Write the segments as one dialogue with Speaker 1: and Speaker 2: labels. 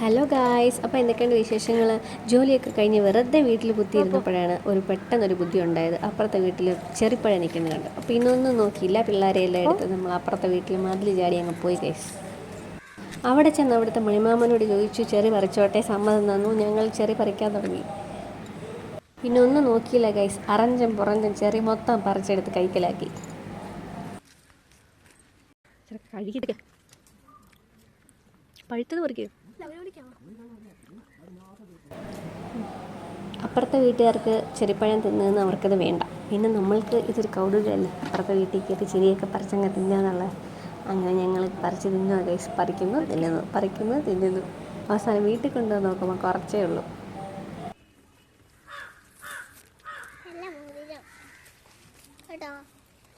Speaker 1: Hello guys അപ്പോൾ എന്തൊക്കെയുണ്ട് വിശേഷങ്ങൾ ജോലിയൊക്കെ കഴിഞ്ഞ് വെറുതെ വീട്ടിൽ കുത്തിയിരുന്നപ്പോഴാണ് ഒരു പെട്ടെന്നൊരു ബുദ്ധി ഉണ്ടായത്. അപ്പുറത്തെ വീട്ടിൽ ചെറിപ്പഴ നിൽക്കുന്നത് കണ്ടു. അപ്പോൾ ഇന്നൊന്നും നോക്കിയില്ല. പിള്ളേരെ എല്ലാം എടുത്ത് നമ്മൾ അപ്പുറത്തെ വീട്ടിൽ മതിൽ ചാടി അങ്ങ് പോയി ഗൈസ് അവിടെ ചെന്ന് അവിടുത്തെ മണിമാമനോട് ചോദിച്ചു ചെറി പറിച്ചോട്ടെ? സമ്മതം തന്നു. ഞങ്ങൾ ചെറി പറിക്കാൻ തുടങ്ങി. പിന്നെ ഒന്നും നോക്കിയില്ല ഗൈസ് അറഞ്ചും പുറഞ്ചും ചെറി മൊത്തം പറിച്ചെടുത്ത് കൈക്കലാക്കി. കഴുകിട്ട് പഴുത്തത് പറിക്കുക അപ്പുറത്തെ വീട്ടുകാർക്ക് ചെറിപ്പഴം തിന്നതെന്ന് അവർക്കത് വേണ്ട. പിന്നെ നമ്മൾക്ക് ഇതൊരു കൗതുകമല്ലേ? അപ്പുറത്തെ വീട്ടിൽ കയറി ചെറിയൊക്കെ പറിച്ചങ്ങ് തിന്നാന്നുള്ള അങ്ങനെ ഞങ്ങൾ പറിച്ച് തിന്നു ഗൈസ് പറിക്കുന്നു തിന്നുന്നു പറിക്കുന്നു തിന്നുന്നു. അവസാനം വീട്ടിൽ കൊണ്ടുവന്ന് നോക്കുമ്പോൾ കുറച്ചേ ഉള്ളൂ.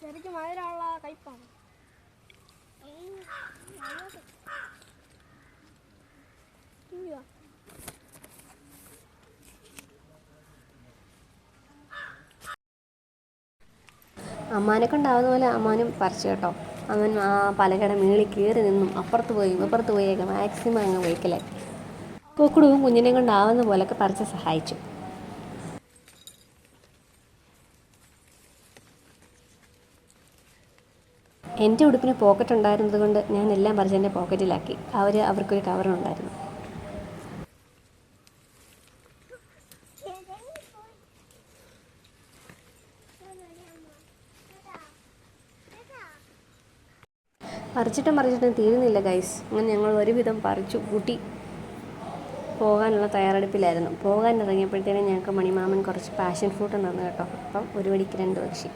Speaker 2: ശരിക്കും മധുരമുള്ള കയ്പാണ്
Speaker 1: അമ്മാനെ കൊണ്ടാവുന്ന പോലെ അമ്മാനും പറിച്ചു കേട്ടോ. അവൻ ആ പലകട മേളിൽ കയറി നിന്നും അപ്പുറത്ത് പോയി ഇപ്പുറത്ത് പോയേക്കാം മാക്സിമം അങ്ങ് വയ്ക്കലേ കൊക്കുടുവും കുഞ്ഞിനെ കൊണ്ടാവുന്ന പോലൊക്കെ പറിച്ച് സഹായിച്ചു. എന്റെ ഉടുപ്പിന് പോക്കറ്റ് ഉണ്ടായിരുന്നത് കൊണ്ട് ഞാൻ എല്ലാം പറിച്ച് എന്റെ പോക്കറ്റിലാക്കി അവർ അവർക്കൊരു കവറുണ്ടായിരുന്നു പറിച്ചിട്ടും പറിച്ചിട്ടും തീരുന്നില്ല ഗൈസ് അങ്ങനെ ഞങ്ങൾ ഒരുവിധം പറിച്ചു കൂട്ടി. പോകാനുള്ള തയ്യാറെടുപ്പിലായിരുന്നു. പോകാൻ ഇറങ്ങിയപ്പോഴത്തേനും ഞങ്ങൾക്ക് മണിമാമൻ കുറച്ച് പാഷൻ ഫ്രൂട്ട് തന്നു കേട്ടോ. അപ്പം ഒരു വടിക്ക് രണ്ട് പക്ഷി.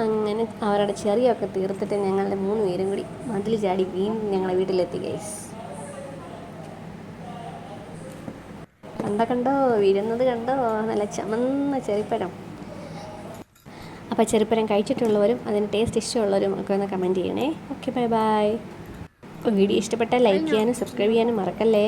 Speaker 1: അങ്ങനെ അവരുടെ ചെറിയൊക്കെ തീർത്തിട്ട് ഞങ്ങളുടെ മൂന്ന് പേരും കൂടി മതിൽ ചാടി വീണ്ടും ഞങ്ങളെ വീട്ടിലെത്തി ഗൈസ് കണ്ട കണ്ടോ? വീഴുന്നത് കണ്ടോ? നല്ല ചമന്ന ചെറിപ്പഴം. അപ്പോൾ ചെറുപ്പഴം കഴിച്ചിട്ടുള്ളവരും അതിന് ടേസ്റ്റ് ഇഷ്ടമുള്ളവരും ഒക്കെ ഒന്ന് കമന്റ് ചെയ്യണേ. ഓക്കെ ബൈ ബൈ വീഡിയോ ഇഷ്ടപ്പെട്ടാൽ ലൈക്ക് ചെയ്യാനും സബ്സ്ക്രൈബ് ചെയ്യാനും മറക്കല്ലേ?